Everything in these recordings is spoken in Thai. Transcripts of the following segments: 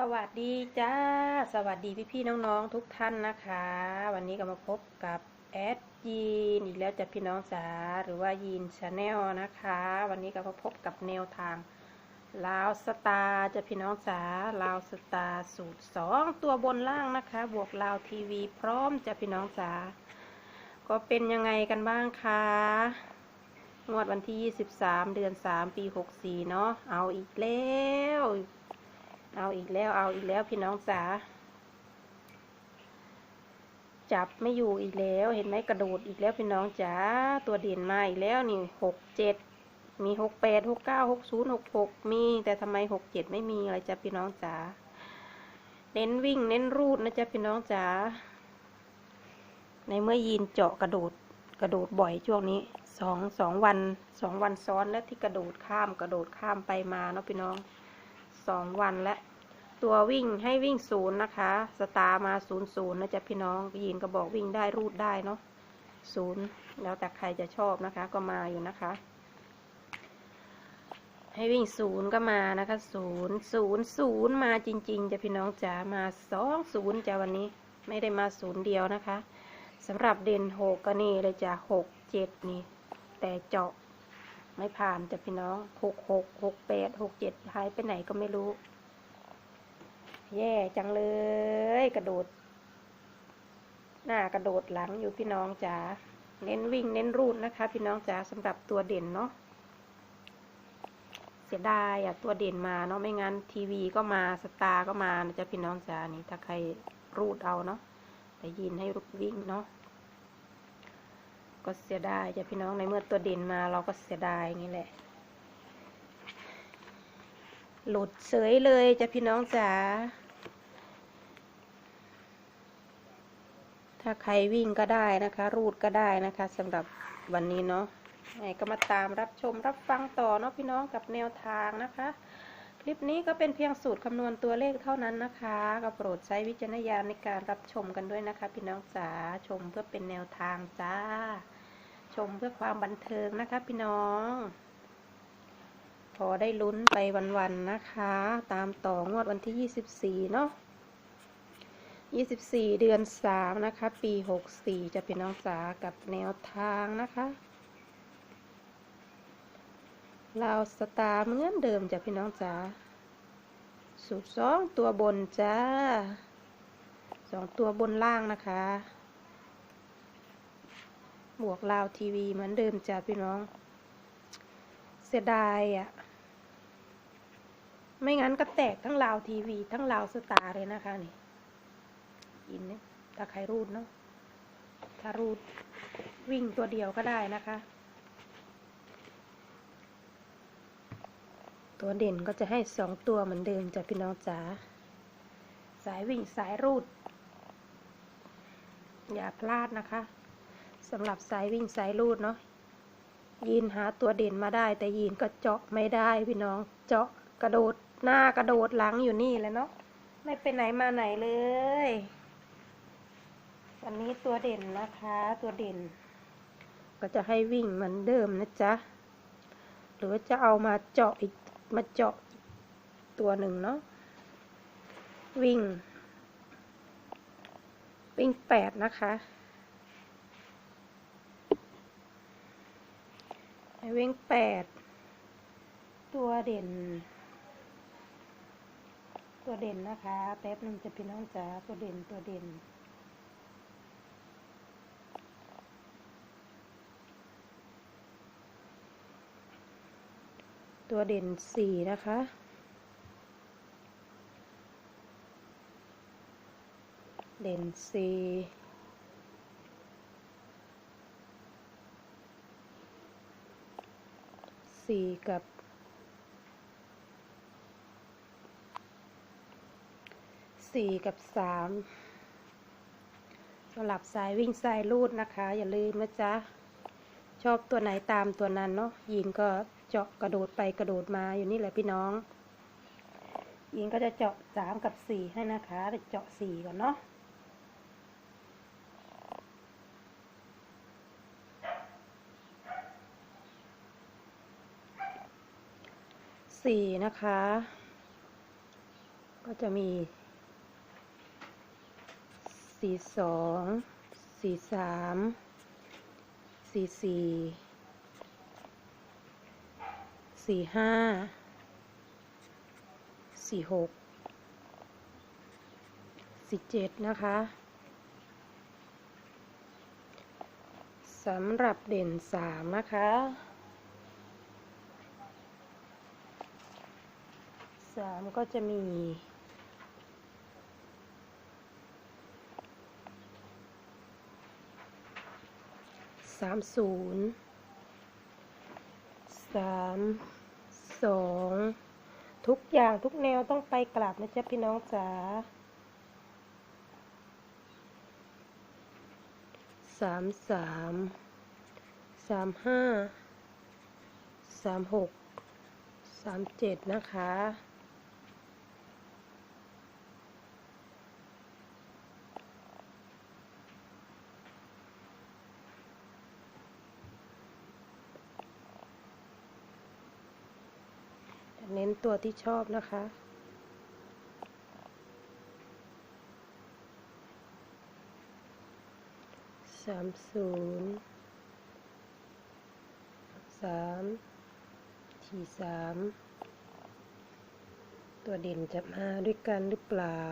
สวัสดีจ้า สวัสดีพี่ๆน้องๆทุกท่านนะคะ วันนี้ก็มาพบกับแอดยีนอีกแล้วจ้ะพี่น้องจ๋าหรือว่ายีนชาแนลนะคะ วันนี้ก็มาพบกับแนวทางลาวสตาร์จ้ะพี่น้องจ๋าลาวสตาร์สูตรสองตัวบนล่างนะคะ บวกลาวทีวีพร้อมจ้ะพี่น้องจ๋าก็เป็นยังไงกันบ้างคะงวดวันที่ 23 เดือน 3 ปี 64 เนาะเอาอีกแล้ว เอาอีกแล้วเอาอีกแล้วพี่น้องจ๋าจับไม่อยู่อีกแล้วเห็นไหมกระโดดอีกแล้วพี่น้องจ๋าตัวเด่นมาอีกแล้วนี่หกเจ็ดมีหกแปดหกเก้าหกศูนย์หกหกมีแต่ทำไมหกเจ็ดไม่มีอะไรจ้ะพี่น้องจ๋าเน้นวิ่งเน้นรูดนะจ๊ะพี่น้องจ๋าในเมื่อยีนเจาะกระโดดกระโดดบ่อยช่วงนี้สองสองวันสองวันซ้อนแล้วที่กระโดดข้ามกระโดดข้ามไปมาเนาะพี่น้องสองวันและ ตัววิ่งให้วิ่งศูนย์นะคะ สตาร์มาศูนย์ศูนย์นะจ๊ะพี่น้องยีนก็บอกวิ่งได้รูดได้เนาะศูนย์แล้วแต่ใครจะชอบนะคะก็มาอยู่นะคะ ให้วิ่งศูนย์ก็มานะคะศูนย์ศูนย์ศูนย์มาจริงๆจะพี่น้องจ๋ามาสองศูนย์จ้ะวันนี้ไม่ได้มาศูนย์เดียวนะคะสำหรับเด่นหกก็นี่เลยจ้ะหกเจ็ดนี่ แต่เจาะไม่ผ่านจ้ะพี่น้องหกหกหกแปดหกเจ็ดหายไปไหนก็ไม่รู้ แย่จังเลย กระโดด หน้ากระโดดหลังอยู่พี่น้องจ๋าเน้นวิ่งเน้นรูดนะคะ พี่น้องจ๋าสำหรับตัวเด่นเนาะเสียดายอะตัวเด่นมาเนาะไม่งั้นทีวีก็มาสตาร์ก็มานะจ๊ะพี่น้องจ๋านี่ถ้าใครรูดเอาเนาะแต่ยินให้รูดวิ่งเนาะก็เสียดายจ้ะพี่น้องในเมื่อตัวเด่นมาเราก็เสียดายอย่างนี้แหละ หลุดเสยเลยจ้ะพี่น้องจ๋า ถ้าใครวิ่งก็ได้นะคะ รูดก็ได้นะคะสำหรับวันนี้เนาะไงก็มาตามรับชมรับฟังต่อเนาะพี่น้องกับแนวทางนะคะ คลิปนี้ก็เป็นเพียงสูตรคำนวณตัวเลขเท่านั้นนะคะก็โปรดใช้วิจารณญาณในการรับชมกันด้วยนะคะ พี่น้องจ๋าชมเพื่อเป็นแนวทางจ้า ชมเพื่อความบันเทิงนะคะ พี่น้อง พอได้ลุ้นไปวันๆนะคะ ตามต่องวดวันที่ 24 เนาะ24 เดือน 3 นะคะ ปี 64 จะเป็นน้องสากับแนวทางนะคะเราสตาร์เหมือนเดิมจ้ะพี่น้องจ๋าสูตรสองตัวบนจ้าสองตัวบนล่างนะคะ บวกลาวทีวีเหมือนเดิมจ้ะพี่น้อง เสียดายอะ่ะ ไม่งั้นก็แตกทั้งลาวทีวี ทั้งลาวสตาร์เลยนะคะนี่อินเนี่ยถ้าใครรูดเนาะถ้ารูดวิ่งตัวเดียวก็ได้นะคะ ตัวเด่นก็จะให้สองตัวเหมือนเดิมจ้ะพี่น้องจ๋าสายวิ่งสายรูด อย่าพลาดนะคะสำหรับสายวิ่งสายรูดเนาะยีนหาตัวเด่นมาได้ แต่ยีนก็เจาะไม่ได้พี่น้องเจาะกระโดด หน้ากระโดดหลังอยู่นี่แหละเนาะไม่ไปไหนมาไหนเลย วันนี้ตัวเด่นนะคะ ตัวเด่น ก็จะให้วิ่งเหมือนเดิมนะจ๊ะ หรือจะเอามาเจาะอีกมาเจาะตัวหนึ่งเนาะวิ่ง วิ่งแปดนะคะให้วิ่งแปดตัวเด่น ตัวเด่นนะคะ แป๊บนึงจะพี่น้องจ๋าตัวเด่นตัวเด่น ตัวเด่นสี่นะคะเด่นสี่สี่กับ สี่กับสามสำหรับสายวิ่งสายลูดนะคะ อย่าลืมนะจ๊ะ ชอบตัวไหนตามตัวนั้นเนาะยิงก็เจาะกระโดดไปกระโดดมาอยู่นี่แหละพี่น้อง ยิงก็จะเจาะสามกับสี่ให้นะคะเจาะสี่ก่อนเนาะสี่นะคะ ก็จะมี สี่สองสี่สามสี่สี่สี่ห้าสี่หกสี่เจ็ดนะคะสำหรับเด่นสามนะคะสามก็จะมี สามศูนย์สามสองทุกอย่างทุกแนวต้องไปกลับนะจ๊ะพี่น้องจ๋าสามสามสามห้าสามหกสามเจ็ดนะคะ เน้นตัวที่ชอบนะคะ สามศูนย์สามทีสาม ตัวเด่นจะมาด้วยกันหรือเปล่า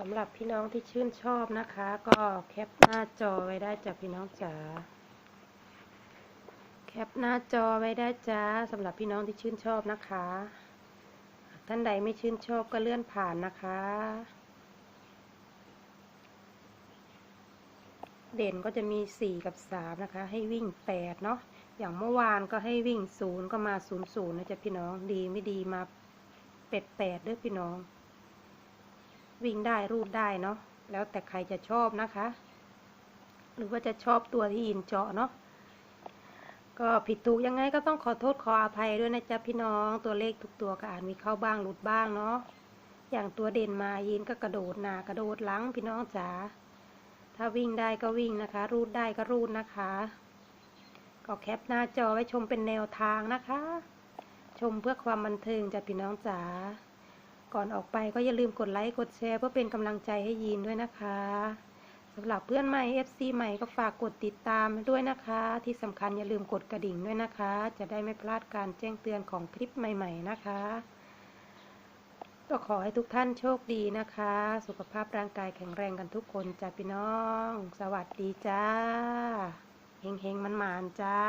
สำหรับพี่น้องที่ชื่นชอบนะคะ ก็แคปหน้าจอไว้ได้จ้ะพี่น้องจ๋าแคปหน้าจอไว้ได้จ้าสำหรับพี่น้องที่ชื่นชอบนะคะ ท่านใดไม่ชื่นชอบก็เลื่อนผ่านนะคะ เด่นก็จะมี 4 กับ 3 นะคะ ให้วิ่ง 8 เนาะอย่างเมื่อวานก็ให้วิ่ง 0 ก็มา 0 0นะจ๊ะพี่น้องดีไม่ดีมาเป็ด8เด้อพี่น้อง วิ่งได้รูดได้เนาะแล้วแต่ใครจะชอบนะคะ หรือว่าจะชอบตัวที่อินเจาะเนาะก็ผิดถูกยังไงก็ต้องขอโทษขออภัยด้วยนะจ๊ะพี่น้องตัวเลขทุกตัวก็อาจมีเข้าบ้างหลุดบ้างเนาะอย่างตัวเด่นมายินก็กระโดดหน้ากระโดดหลังพี่น้องจ๋าถ้าวิ่งได้ก็วิ่งนะคะ รูดได้ก็รูดนะคะ ก็แคปหน้าจอไว้ชมเป็นแนวทางนะคะ ชมเพื่อความบันเทิงจ้ะพี่น้องจ๋า ก่อนออกไปก็อย่าลืมกดไลค์ กดแชร์ เพื่อเป็นกำลังใจให้ยีนด้วยนะคะสำหรับเพื่อนใหม่ FC ใหม่ก็ฝากกดติดตามด้วยนะคะ ที่สำคัญอย่าลืมกดกระดิ่งด้วยนะคะ จะได้ไม่พลาดการแจ้งเตือนของคลิปใหม่ ๆ นะคะ ก็ขอให้ทุกท่านโชคดีนะคะ สุขภาพร่างกายแข็งแรงกันทุกคนจ้าพี่น้อง สวัสดีจ้าเฮงๆมันๆจ้า